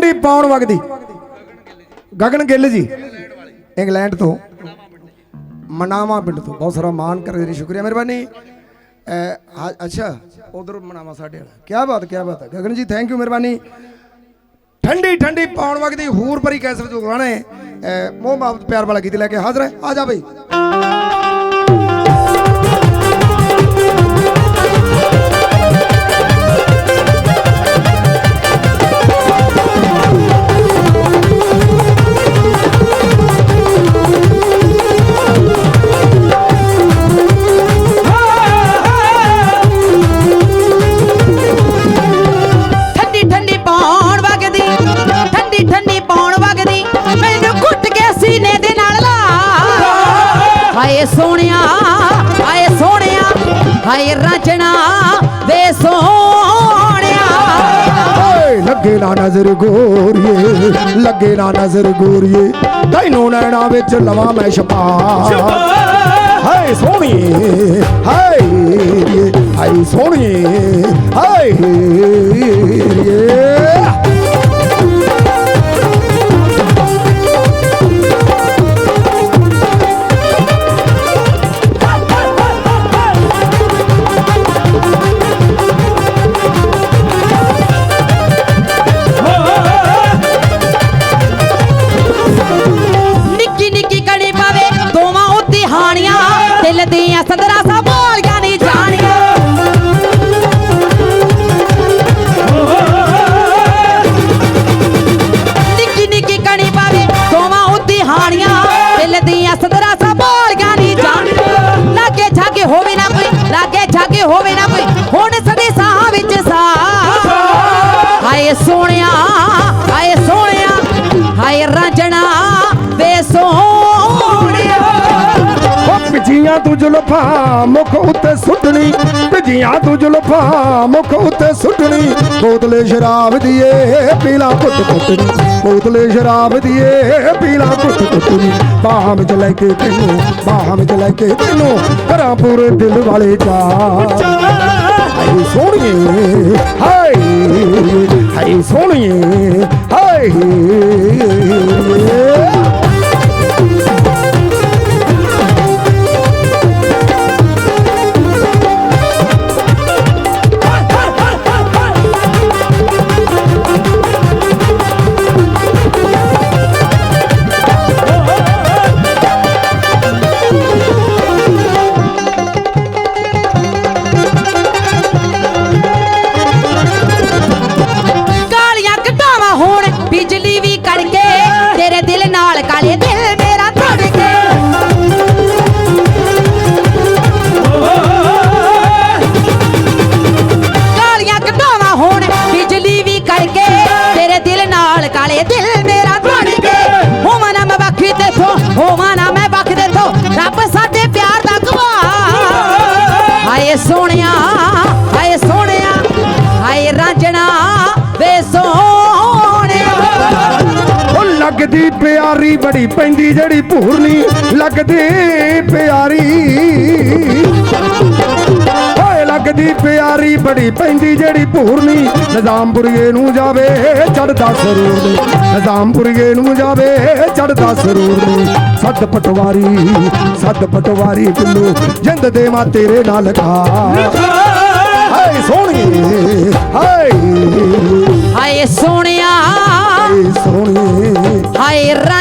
ਵਗਦੀ ਗਗਨ ਗਿੱਲ ਜੀ। ਇੰਗਲੈਂਡ ਤੋਂ। ਮਨਾਵਾ ਪਿੰਡ ਤੋਂ। ਬਹੁਤ ਸਾਰਾ ਮਾਨ ਕਰਦੇ ਜੀ ਸ਼ੁਕਰੀਆ ਮਿਹਰਬਾਨੀ। ਅੱਛਾ ਉਧਰ ਮਨਾਵਾ ਸਾਡੇ ਵਾਲਾ। ਕੀ ਬਾਤ ਕੀ ਬਾਤ ਹੈ। ਗਗਨ ਜੀ ਥੈਂਕ ਯੂ ਮਿਹਰਬਾਨੀ। ਠੰਡੀ ਠੰਡੀ ਪਾਉਣ ਵਗਦੀ ਹੂਰ ਭਰੀ ਕੈਸਰ ਜੋ ਗਾਣੇ ਅਹ, ਮੋਹ ਮੁਹੱਬਤ ਪਿਆਰ ਵਾਲਾ ਗੀਤ ਲੈ ਕੇ ਹਾਜ਼ਰ ਹੈ। ਆ ਜਾ ਬਈ। ਹਾਏ ਸੋਹਣਿਆ ਹਾਏ ਸੋਹਣਿਆ ਹਾਏ ਰਾਂਝਣਾ ਵੇ ਸੋਹਣਿਆ। ਓਏ ਲੱਗੇ ਨਾ ਨਜ਼ਰ ਗੋਰੀਏ ਲੱਗੇ ਨਾ ਨਜ਼ਰ ਗੋਰੀਏ ਤੈਨੂੰ ਨੈਣਾ ਵਿੱਚ ਲਵਾਂ ਮੈਂ ਛਪਾ। ਹਾਏ ਸੋਹਣੀਏ ਹਾਏ ਹਾਏ ਸੋਹਣੀਏ ਹਾਏ ਹੋਵੇ ਨਾ ਕੋਈ। ਹੁਣ ਸਦੇ ਸਾਹ ਵਿੱਚ ਸਾਹ। ਹਾਏ ਸੋਹਣਿਆ ਹਾਏ ਸੋਹਣਿਆ, ਹਾਏ ਰਾਂਝਣਾ ਵੇ ਸੋਹਣਿਆ। ਉਹ ਪਿਜੀਆਂ ਤੂੰ ਜ਼ੁਲਫਾਂ ਮੁਖ ਉੱਤੇ ਸੁੱਟਣੀ। ਪਿਜੀਆਂ ਤੂੰ ਜ਼ੁਲਫਾਂ ਮੁਖ ਉੱਤੇ ਸੁੱਟਣੀ। ਬੋਤਲੇ ਸ਼ਰਾਬ ਦੀਏ, ਪੀਲਾ ਘੁੱਟ ਘੁੱਟਣੀ ਬੋਤਲੇ ਸ਼ਰਾਬ ਦੀਏ, ਪੀਲਾ ਘੁੱਟ ਘੁੱਟਣੀ ਬਾਹਾਂ ਵਿੱਚ ਲੈ ਕੇ ਤੈਨੂੰ, ਬਾਹਾਂ ਵਿੱਚ ਲੈ ਕੇ ਤੈਨੂੰ ਘਰਾਂ ਪੂਰੇ ਦਿਲ ਵਾਲੇ ਚਾ ਹਾਏ ਸੋਹਣੀਏ, ਹਾਏ ਹਾਏ ਸੋਹਣੀਏ, ਹਾਏ। ਬਿਜਲੀ ਤੇਰੇ ਦਿਲ ਨਾਲ ਕਾਲੇ ਦਿਲ ਲੱਗਦੀ ਪਿਆਰੀ ਬੜੀ ਪੈਂਦੀ ਜਿਹੜੀ ਭੂਰਨੀ। ਲੱਗਦੀ ਪਿਆਰੀ। ਓਏ ਲੱਗਦੀ ਪਿਆਰੀ ਬੜੀ ਪੈਂਦੀ ਜਿਹੜੀ ਭੂਰਨੀ। ਨਿਜ਼ਾਮਪੁਰੀਏ ਨੂੰ ਜਾਵੇ ਚੜਦਾ ਸਰੂਰ ਨੂੰ ਨਿਜ਼ਾਮਪੁਰੀਏ ਨੂੰ ਜਾਵੇ ਚੜਦਾ ਸਰੂਰ ਨੂੰ ਸੱਦ ਪਟਵਾਰੀ ਸੱਤ ਪਟਵਾਰੀ ਕੁੱਲੂ ਜਿੰਦ ਦੇਵਾ ਤੇਰੇ ਨਾਲ ਖਾ। ਹਾਏ ਸੋਹਣੀਏ ਹਾਏ। ਹਾਏ ਸੋਹਣਿਆ। ਸੋਹਣੀਏ Hi, Ra.